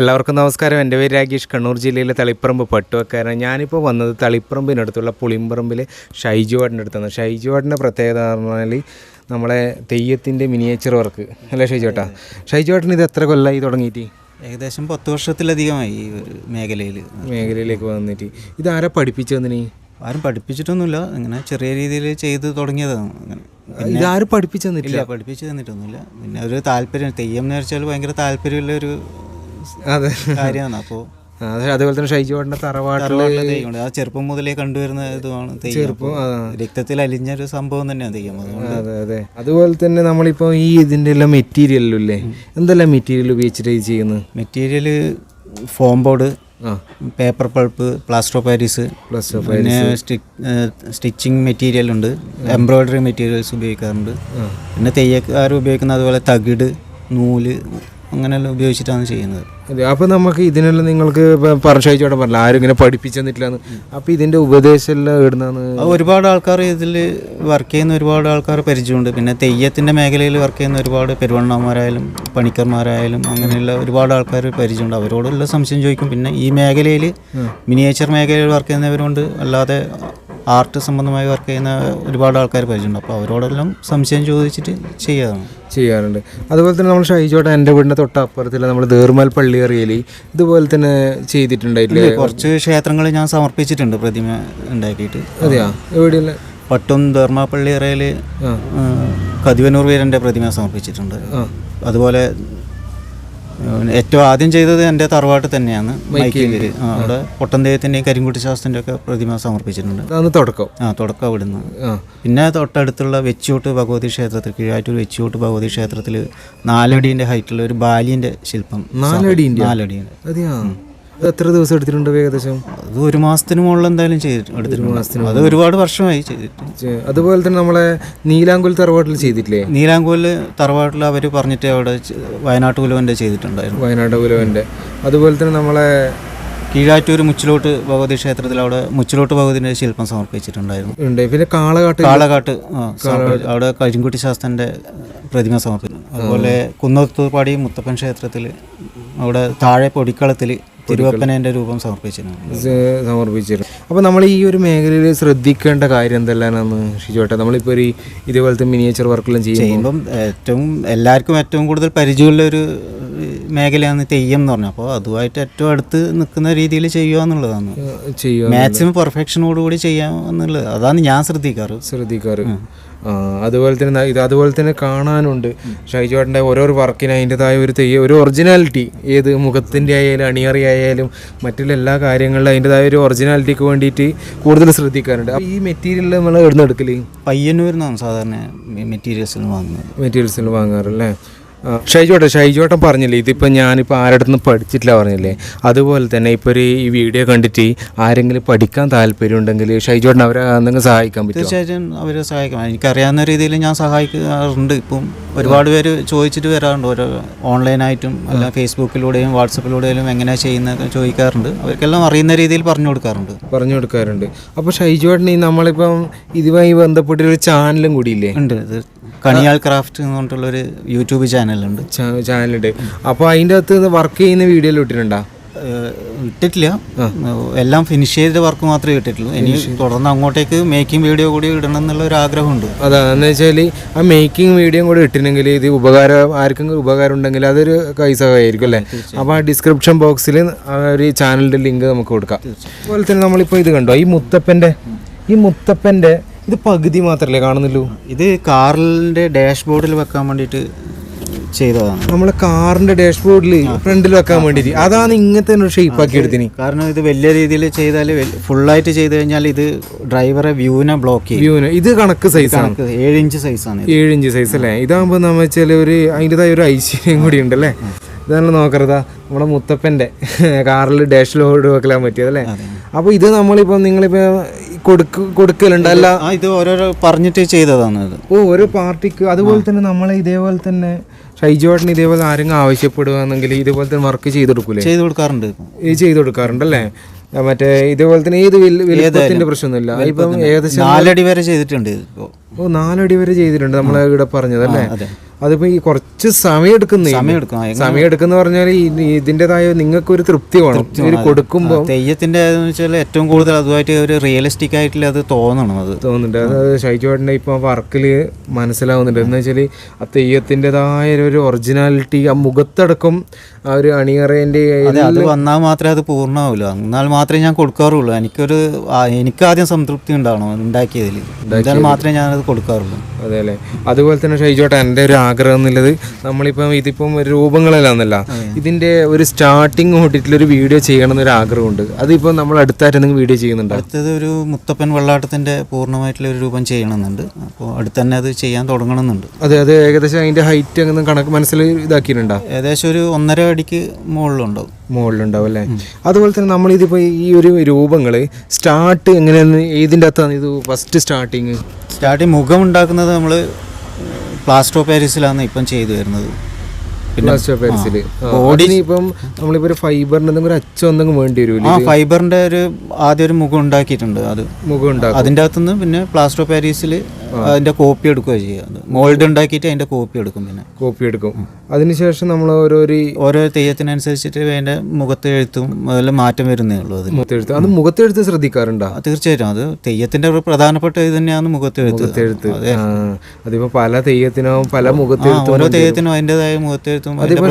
എല്ലാവർക്കും നമസ്കാരം. എന്റെ പേര് രാകേഷ്. കണ്ണൂർ ജില്ലയിലെ തളിപ്പറമ്പ് പട്ടുവക്കാരാണ് ഞാനിപ്പോൾ വന്നത് തളിപ്പറമ്പിനടുത്തുള്ള പുളിമ്പറമ്പിലെ ഷൈജുവാടിന്റെ അടുത്താണ്. ഷൈജുവാടിന്റെ പ്രത്യേകത എന്ന് പറഞ്ഞാൽ നമ്മളെ തെയ്യത്തിന്റെ മിനിയേച്ചർ വർക്ക്. അല്ലേ ഷൈജുവേട്ടാ വാട്ടിന് ഇത് എത്ര കൊല്ലമായി തുടങ്ങിയിട്ട്? ഏകദേശം പത്ത് വർഷത്തിലധികമായി ഈ ഒരു മേഖലയിൽ മേഖലയിലേക്ക് വന്നിട്ട്. ഇതാരാ പഠിപ്പിച്ചു വന്നിനി ആരും പഠിപ്പിച്ചിട്ടൊന്നുമില്ല. ഇങ്ങനെ ചെറിയ രീതിയിൽ ചെയ്ത് തുടങ്ങിയതാണ് അങ്ങനെ. ഇതാരും പഠിപ്പിച്ചു തന്നിട്ടില്ല പഠിപ്പിച്ച് തന്നിട്ടൊന്നുമില്ല. പിന്നെ ഒരു താല്പര്യം തെയ്യം എന്ന് വെച്ചാൽ ഭയങ്കര താല്പര്യമുള്ള ഒരു അതെ. കാര്യമാണ്. അപ്പോൾ അതേപോലെ തന്നെ ഷൈജു പാടിന്റെ തറവാട്ടിലെ ആ ചെറുപ്പം മുതലേ കണ്ടുവരുന്ന ഇതുമാണ് അപ്പോൾ രക്തത്തിൽ അലിഞ്ഞ ഒരു സംഭവം തന്നെയാണ് തെയ്യം അതെ അതെ. അതുപോലെ തന്നെ നമ്മളിപ്പോ ഈ ഇതിന്റെ എല്ലാം മെറ്റീരിയലില്ലേ എന്തെല്ലാം മെറ്റീരിയൽ ഉപയോഗിച്ചിട്ട് ഇത് ചെയ്യുന്നത്? Material foam board paper pulp plaster Paris പിന്നെ സ്റ്റിച്ചിങ് മെറ്റീരിയൽ ഉണ്ട്. എംബ്രോയ്ഡറി മെറ്റീരിയൽസ് ഉപയോഗിക്കാറുണ്ട്. പിന്നെ തെയ്യക്കാർ ഉപയോഗിക്കുന്ന അതുപോലെ തകിട് നൂൽ അങ്ങനെയെല്ലാം ഉപയോഗിച്ചിട്ടാണ് ചെയ്യുന്നത്. അതെ അപ്പോൾ നമുക്ക് ഇതിനെല്ലാം നിങ്ങൾക്ക് പറഞ്ഞോടെ പറഞ്ഞില്ല? ആരും ഇങ്ങനെ പഠിപ്പിച്ചെന്നിട്ടില്ല തന്നിട്ടില്ലാന്ന്. അപ്പോൾ ഇതിന്റെ ഉപദേശം എല്ലാം ഇടുന്നതാണ് ഒരുപാട് ആൾക്കാർ ഇതിൽ വർക്ക് ചെയ്യുന്ന ഒരുപാട് ആൾക്കാർ പരിചയമുണ്ട്. പിന്നെ തെയ്യത്തിന്റെ മേഖലയിൽ വർക്ക് ചെയ്യുന്ന ഒരുപാട് പെരുവണ്ണന്മാരായാലും പണിക്കർമാരായാലും അങ്ങനെയുള്ള ഒരുപാട് ആൾക്കാർ പരിചയമുണ്ട്. അവരോടുള്ള സംശയം ചോദിക്കും. പിന്നെ ഈ മേഖലയിൽ മിനിയേച്ചർ മേഖലയിൽ വർക്ക് ചെയ്യുന്നവരുണ്ട്. അല്ലാതെ ആർട്ട് സംബന്ധമായി വർക്ക് ചെയ്യുന്ന ഒരുപാട് ആൾക്കാർ പരിചയമുണ്ട്. അപ്പോൾ അവരോടെല്ലാം സംശയം ചോദിച്ചിട്ട് ചെയ്യാറുണ്ട്. ചെയ്യാറുണ്ട്. അതുപോലെ തന്നെ നമ്മൾ ഷൈജോട്ടെ എന്റെ വീടിന്റെ തൊട്ടപ്പുറത്തില്ല നമ്മൾ ദേർമൽ പള്ളി അറിയൽ ഇതുപോലെ തന്നെ ചെയ്തിട്ടുണ്ടായില്ലേ കുറച്ച് ക്ഷേത്രങ്ങൾ ഞാൻ സമർപ്പിച്ചിട്ടുണ്ട് പ്രതിമ ഉണ്ടാക്കിയിട്ട്. അതെയാ? എവിടെയല്ല പട്ടും ധർമ്മപ്പള്ളി അറിയൽ കതിവനൂർ വീരന്റെ പ്രതിമ സമർപ്പിച്ചിട്ടുണ്ട്. അതുപോലെ ഏറ്റവും ആദ്യം ചെയ്തത് എന്റെ തറവാട്ട് തന്നെയാണ്. മൈക്കിൽ അവിടെ പൊട്ടൻ ദൈവത്തിന്റെയും കരിങ്കുട്ടി ശാസ്ത്രന്റെ ഒക്കെ പ്രതിമ സമർപ്പിച്ചിട്ടുണ്ട്. തുടക്കം. ആ തുടക്കം അവിടുന്ന്. നിന്ന് പിന്നെ തൊട്ടടുത്തുള്ള വെച്ചൂട്ട് ഭഗവതി ക്ഷേത്രത്തിൽ കീഴാറ്റൂർ വെച്ചൂട്ട് ഭഗവതി ക്ഷേത്രത്തിൽ നാലടീന്റെ ഹൈറ്റുള്ള ഒരു ബാലിന്റെ ശില്പം നാലടി അത് എത്ര ദിവസം എടുത്തിട്ടുണ്ട് ഏകദേശം? അത് ഒരു മാസത്തിന് മുകളിൽ എന്തായാലും ചെയ്തിട്ടുണ്ട് എടുത്തിട്ടുണ്ട്. അത് ഒരുപാട് വർഷമായി ചെയ്തിട്ട്. അതുപോലെ തന്നെ നമ്മളെ നീലാങ്കുൽ തറവാട്ടിൽ ചെയ്തിട്ടില്ലേ? നീലാങ്കുൽ തറവാട്ടിൽ അവർ പറഞ്ഞിട്ട് അവിടെ വയനാട്ട് കുലവന്റെ ചെയ്തിട്ടുണ്ടായിരുന്നു. വയനാട് കുലവന്റെ. അതുപോലെ തന്നെ നമ്മളെ കീഴാറ്റൂർ മുച്ചിലോട്ട് ഭഗവതി ക്ഷേത്രത്തിൽ അവിടെ മുച്ചിലോട്ട് ഭഗവതിന്റെ ശില്പം സമർപ്പിച്ചിട്ടുണ്ടായിരുന്നു. ഉണ്ട്. പിന്നെ കാളകാട്ട്. കാളകാട്ട് അവിടെ കരിങ്കുട്ടി ശാസ്ത്രന്റെ പ്രതിമ സമർപ്പിക്കുന്നു അതുപോലെ കുന്നത്തൂർപ്പാടി മുത്തപ്പൻ ക്ഷേത്രത്തിൽ അവിടെ താഴെ പൊടിക്കളത്തിൽ തിരുവപ്പനേന്റെ രൂപം സമർപ്പിച്ചിട്ടുണ്ട് ചെ- സമർപ്പിച്ചിരുന്നു. അപ്പോൾ നമ്മൾ ഈ ഒരു മേഖലയിൽ ശ്രദ്ധിക്കേണ്ട കാര്യം എന്തെല്ലാമെന്ന് ഷിജോട്ടെ നമ്മളിപ്പോൾ ഒരു ഇതേപോലത്തെ മിനിയേച്ചർ വർക്കെല്ലാം ചെയ്യുമ്പോൾ ചെയ്യുമ്പം ഏറ്റവും എല്ലാവർക്കും ഏറ്റവും കൂടുതൽ പരിചയമുള്ള ഒരു മേഖലയാണ് തെയ്യം എന്ന് പറഞ്ഞു അപ്പോൾ അതുമായിട്ട് ഏറ്റവും അടുത്ത് നിൽക്കുന്ന രീതിയിൽ ചെയ്യുക എന്നുള്ളതാണ്. ചെയ്യുക മാക്സിമം പെർഫെക്ഷനോടുകൂടി ചെയ്യാം എന്നുള്ളത്. അതാണ് ഞാൻ ശ്രദ്ധിക്കാറ്. ശ്രദ്ധിക്കാറ്. അതുപോലെ തന്നെ ഇത് അതുപോലെ തന്നെ കാണാനുണ്ട്. ഷൈജുവാട്ടിന്റെ ഓരോ വർക്കിന് അതിന്റെതായ ഒരു തെയ്യ ഒരു ഒറിജിനാലിറ്റി ഏത് മുഖത്തിന്റെ ആയാലും അണിയറി ആയാലും മറ്റുള്ള എല്ലാ കാര്യങ്ങളിലും അതിന്റെതായ ഒരു ഒറിജിനാലിറ്റിക്ക് വേണ്ടിയിട്ട് കൂടുതൽ ശ്രദ്ധിക്കാറുണ്ട്. ഈ മെറ്റീരിയൽ നമ്മൾ എവിടെ നിന്ന് എടുക്കൽ? പയ്യന്നൂരിൽ നിന്നാണ് സാധാരണ മെറ്റീരിയൽസിൽ വാങ്ങുന്നത്. മെറ്റീരിയൽസിൽ വാങ്ങാറല്ലേ ഷൈജോട്ടെ ഷൈജോട്ടൻ പറഞ്ഞില്ലേ ഇതിപ്പോൾ ഞാനിപ്പോൾ ആരുടെ നിന്ന് പഠിച്ചിട്ടില്ല പറഞ്ഞില്ലേ? അതുപോലെ തന്നെ ഇപ്പോൾ ഒരു ഈ വീഡിയോ കണ്ടിട്ട് ആരെങ്കിലും പഠിക്കാൻ താല്പര്യം ഉണ്ടെങ്കിൽ ഷൈജോട്ടൻ അവരെ എന്തെങ്കിലും സഹായിക്കാൻ പറ്റും തീർച്ചയായിട്ടും അവരെ സഹായിക്കാം. എനിക്കറിയാവുന്ന രീതിയിൽ ഞാൻ സഹായിക്കാറുണ്ട്. ഇപ്പം ഒരുപാട് പേര് ചോദിച്ചിട്ട് വരാറുണ്ട്. ഓരോ ഓൺലൈനായിട്ടും അല്ല ഫേസ്ബുക്കിലൂടെയും വാട്സപ്പിലൂടെയും എങ്ങനെയാണ് ചെയ്യുന്നത് ചോദിക്കാറുണ്ട്. അവർക്കെല്ലാം അറിയുന്ന രീതിയിൽ പറഞ്ഞു കൊടുക്കാറുണ്ട്. പറഞ്ഞു കൊടുക്കാറുണ്ട്. അപ്പോൾ ഷൈജോട്ടൻ ഈ നമ്മളിപ്പം ഇതുമായി ബന്ധപ്പെട്ടൊരു ചാനലും കൂടിയില്ലേ? ഉണ്ട്. കണിയാൾ ക്രാഫ്റ്റ് എന്ന് പറഞ്ഞിട്ടുള്ളൊരു യൂട്യൂബ് ചാനലുണ്ട് ചാനലുണ്ട് അപ്പോൾ അതിന്റെ അകത്ത് വർക്ക് ചെയ്യുന്ന വീഡിയോയിൽ ഇട്ടിട്ടുണ്ടോ? ഇട്ടിട്ടില്ല. എല്ലാം ഫിനിഷ് ചെയ്ത വർക്ക് മാത്രമേ ഇട്ടിട്ടുള്ളൂ. ഇനി തുടർന്ന് അങ്ങോട്ടേക്ക് മേക്കിംഗ് വീഡിയോ കൂടി ഇടണം എന്നുള്ള ഒരു ആഗ്രഹമുണ്ട്. അതാന്ന് വെച്ചാൽ ആ മേക്കിംഗ് വീഡിയോ കൂടി ഇട്ടില്ലെങ്കിൽ ഇത് ഉപകാരം ആർക്കെങ്കിലും ഉപകാരം ഉണ്ടെങ്കിൽ അതൊരു കൈസഹായിരിക്കും അല്ലേ? അപ്പോൾ ആ ഡിസ്ക്രിപ്ഷൻ ബോക്സിൽ ആ ഒരു ചാനലിന്റെ ലിങ്ക് നമുക്ക് കൊടുക്കാം. അതുപോലെ തന്നെ നമ്മളിപ്പോൾ ഇത് കണ്ടോ? ഈ മുത്തപ്പന്റെ ഈ മുത്തപ്പന്റെ ഇത് പകുതി മാത്രമല്ലേ കാണുന്നുള്ളൂ? ഇത് കാറിന്റെ ഡാഷ്ബോർഡിൽ വെക്കാൻ വേണ്ടിയിട്ട് ചെയ്തതാണ്. നമ്മളെ കാറിന്റെ ഡാഷ്ബോർഡിൽ ഫ്രണ്ടിൽ വെക്കാൻ വേണ്ടിയിട്ട്. അതാണ് ഇങ്ങനത്തെ ഒരു ഷേപ്പ് ആക്കി എടുത്തിന് കാരണം ഇത് വലിയ രീതിയിൽ ചെയ്താൽ ഫുള്ളായിട്ട് ചെയ്ത് കഴിഞ്ഞാൽ ഇത് ഡ്രൈവറെ വ്യൂവിനെ ബ്ലോക്ക് ചെയ്യും. വ്യൂവിന്. ഇത് കണക്ക് സൈസാണ് ആണ്. ഏഴ് ഇഞ്ച് സൈസാണ് ആണ് ഏഴ് ഇഞ്ച് സൈസ് അല്ലേ? ഇതാകുമ്പോൾ നമ്മൾ വെച്ചാൽ ഒരു അതിന്റെതായ ഒരു ഐശ്വര്യം കൂടി ഉണ്ടല്ലേ? ഇതാണ് നോക്കരുതാ. നമ്മുടെ മുത്തപ്പന്റെ കാറിൽ ഡാഷ് ലോഡ് വെക്കാൻ പറ്റിയതല്ലേ അപ്പോൾ ഇത് നമ്മളിപ്പോൾ നിങ്ങളിപ്പോൾ കൊടുക്ക കൊടുക്കലുണ്ട്. അല്ല. ഇത് ഓരോരോ പറഞ്ഞിട്ട് ചെയ്തതാണ് ഇത്. ഓ ഓരോ പാർട്ടിക്ക് അതുപോലെ തന്നെ നമ്മളെ ഇതേപോലെ തന്നെ ഷൈജോട്ടിന് ഇതേപോലെ ആരെങ്കിലും ആവശ്യപ്പെടുകയാണെങ്കിൽ ഇതേപോലെ തന്നെ വർക്ക് ചെയ്ത് കൊടുക്കൂലേ? ചെയ്ത് കൊടുക്കാറുണ്ട് ചെയ്ത് കൊടുക്കാറുണ്ട് അല്ലേ മറ്റേ ഇതേപോലെ തന്നെ ഏത് വിലയത്തിന്റെ വലിപ്പത്തിന്റെ പ്രശ്നമൊന്നുമില്ല. ഇപ്പം ഏകദേശം നാലടി വരെ ചെയ്തിട്ടുണ്ട് ഓ നാലടി വരെ ചെയ്തിട്ടുണ്ട് നമ്മളെ ഇവിടെ പറഞ്ഞതല്ലേ? അതെ. അതിപ്പോ ഈ കുറച്ച് സമയം എടുക്കുന്ന സമയം എടുക്കും സമയം എടുക്കുന്ന പറഞ്ഞാൽ ഇതിന്റെതായ നിങ്ങൾക്ക് ഒരു തൃപ്തി വേണം. കൊടുക്കുമ്പോൾ തെയ്യത്തിന്റെ വെച്ചാൽ ഏറ്റവും കൂടുതൽ അതുമായിട്ട് ഒരു റിയലിസ്റ്റിക് ആയിട്ടില്ല അത് തോന്നണം അത്. തോന്നുന്നുണ്ട്. അത് ഷൈജുവേട്ടന്റെ ഇപ്പൊ വർക്കിൽ മനസ്സിലാവുന്നുണ്ട്. എന്ന് വെച്ചാൽ ആ തെയ്യത്തിന്റെതായ ഒരു ഒറിജിനാലിറ്റി ആ മുഖത്തടക്കം ആ ഒരു അണിയറേന്റെ അതെ വന്നാൽ മാത്രമേ അത് പൂർണമാവുള്ളൂ. എന്നാൽ മാത്രമേ ഞാൻ കൊടുക്കാറുള്ളൂ. എനിക്കൊരു എനിക്ക് ആദ്യം സംതൃപ്തി ഉണ്ടാവണം ഉണ്ടാക്കിയതിൽ എന്നാൽ മാത്രമേ ഞാനത് കൊടുക്കാറുള്ളൂ. അതെ അല്ലേ? അതുപോലെ തന്നെ ഷൈജോട്ടെ എന്റെ ഒരു ആഗ്രഹം എന്നുള്ളത് നമ്മളിപ്പം ഇതിപ്പം ഒരു രൂപങ്ങളല്ലാന്നല്ല. ഇതിന്റെ ഒരു സ്റ്റാർട്ടിങ് തൊട്ടിട്ടുള്ളൊരു വീഡിയോ ചെയ്യണം എന്നൊരു ആഗ്രഹമുണ്ട്. അതിപ്പോൾ നമ്മൾ അടുത്തായിട്ട് എന്തെങ്കിലും വീഡിയോ ചെയ്യുന്നുണ്ടോ? അടുത്തത് ഒരു മുത്തപ്പൻ വെള്ളാട്ടത്തിന്റെ പൂർണമായിട്ടുള്ള ഒരു രൂപം ചെയ്യണമെന്നുണ്ട്. അപ്പോൾ അടുത്ത് തന്നെ അത് ചെയ്യാൻ തുടങ്ങണമെന്നുണ്ട്. അതെ അത് ഏകദേശം അതിന്റെ ഹൈറ്റ് അങ്ങനെ കണക്ക് മനസ്സിൽ ഇതാക്കിയിട്ടുണ്ടോ? ഏകദേശം ഒരു ഒന്നര അടിക്ക് മുകളിലുണ്ടാവും. മുകളിലുണ്ടാവും അല്ലേ? അതുപോലെ തന്നെ നമ്മളിതിപ്പോൾ ഈ ഒരു രൂപങ്ങൾ സ്റ്റാർട്ട് എങ്ങനെയാണ് ഏതിന്റെ അകത്താണ് ഇത് ഫസ്റ്റ് സ്റ്റാർട്ടിങ് സ്റ്റാർട്ടിങ് മുഖം ഉണ്ടാക്കുന്നത് നമ്മൾ പ്ലാസ്റ്റർ ഓഫ് പാരീസിലാണ് ഇപ്പം ചെയ്തു വരുന്നത്. പിന്നെ ഇപ്പം ഒരു എന്തെങ്കിലും എന്തെങ്കിലും വേണ്ടി ആ ഫൈബറിന്റെ ഒരു ആദ്യം ഒരു മുഖം ഉണ്ടാക്കിയിട്ടുണ്ട് അത്. മുഖം ഉണ്ടാക്കും. അതിന്റെ അകത്തുനിന്ന് പിന്നെ പ്ലാസ്റ്റർ ഓഫ് പാരീസിൽ അതിന്റെ കോപ്പി എടുക്കുക ചെയ്യുക. മോൾഡ് ഉണ്ടാക്കിയിട്ട് അതിന്റെ കോപ്പി എടുക്കും പിന്നെ. കോപ്പി എടുക്കും. അതിനുശേഷം നമ്മൾ ഓരോ ഓരോ തെയ്യത്തിനനുസരിച്ചിട്ട് അതിന്റെ മുഖത്തെഴുത്തും അതെല്ലാം മാറ്റം വരുന്നേ ഉള്ളൂ അതിൽ മുഖത്തെഴുത്ത് അത് മുഖത്തെഴുത്ത് ശ്രദ്ധിക്കാറുണ്ടോ? അത് തീർച്ചയായിട്ടും. അത് തെയ്യത്തിന്റെ ഒരു പ്രധാനപ്പെട്ട ഇത് തന്നെയാണ് മുഖത്തെഴുത്ത് മുഖത്തെഴുത്ത് അതിപ്പോ പല തെയ്യത്തിനും പല മുഖത്തെഴുത്തും ഓരോ തെയ്യത്തിനും അതിന്റെതായ മുഖത്തെഴുത്തും അതിപ്പോ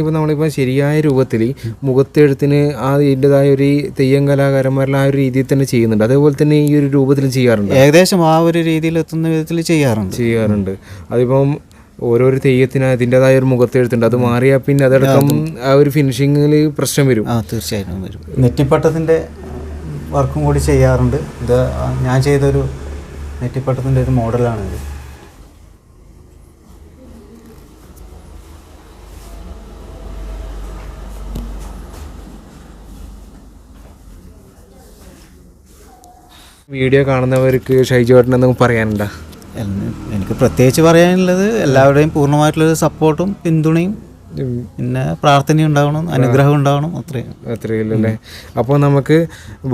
ഇപ്പൊ നമ്മളിപ്പോ ശരിയായ രൂപത്തിൽ മുഖത്തെഴുത്തിന് ആ ഇതിന്റെതായ ഒരു തെയ്യം കലാകാരന്മാരെല്ലാം ആ ഒരു രീതിയിൽ തന്നെ ചെയ്യുന്നുണ്ട്. അതേപോലെ തന്നെ ഈ ഒരു രൂപത്തിൽ ചെയ്യാറുണ്ട്? ഏകദേശം ആ ഒരു രീതിയിൽ എത്തുന്ന വിധത്തിൽ ചെയ്യാറുണ്ട്. ചെയ്യാറുണ്ട്. അതിപ്പം ഓരോരോ തെയ്യത്തിന് അതിന്റെതായ ഒരു മുഖത്തെഴുത്തുണ്ട്. അത് മാറിയാൽ പിന്നെ അതടക്കം ആ ഒരു ഫിനിഷിങ്ങിൽ പ്രശ്നം വരും. ആ തീർച്ചയായിട്ടും വരും. നെറ്റിപ്പട്ടത്തിന്റെ വർക്കും കൂടി ചെയ്യാറുണ്ട്. ഇത് ഞാൻ ചെയ്തൊരു നെറ്റിപ്പട്ടത്തിന്റെ ഒരു മോഡലാണ് ഇത്. വീഡിയോ കാണുന്നവർക്ക് ഷൈജുവാട്ടിന് എന്തെങ്കിലും പറയാനുണ്ടോ? എനിക്ക് പ്രത്യേകിച്ച് പറയാനുള്ളത് എല്ലാവരുടെയും പൂർണമായിട്ടുള്ളൊരു സപ്പോർട്ടും പിന്തുണയും പിന്നെ പ്രാർത്ഥനയും ഉണ്ടാവണം അനുഗ്രഹം ഉണ്ടാവണം അത്രയും. അത്രയല്ലേ അപ്പോൾ നമുക്ക്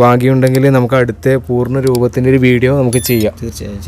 ഭാഗ്യമുണ്ടെങ്കിൽ നമുക്ക് അടുത്ത പൂർണ രൂപത്തിന്റെ ഒരു വീഡിയോ നമുക്ക് ചെയ്യാം. തീർച്ചയായും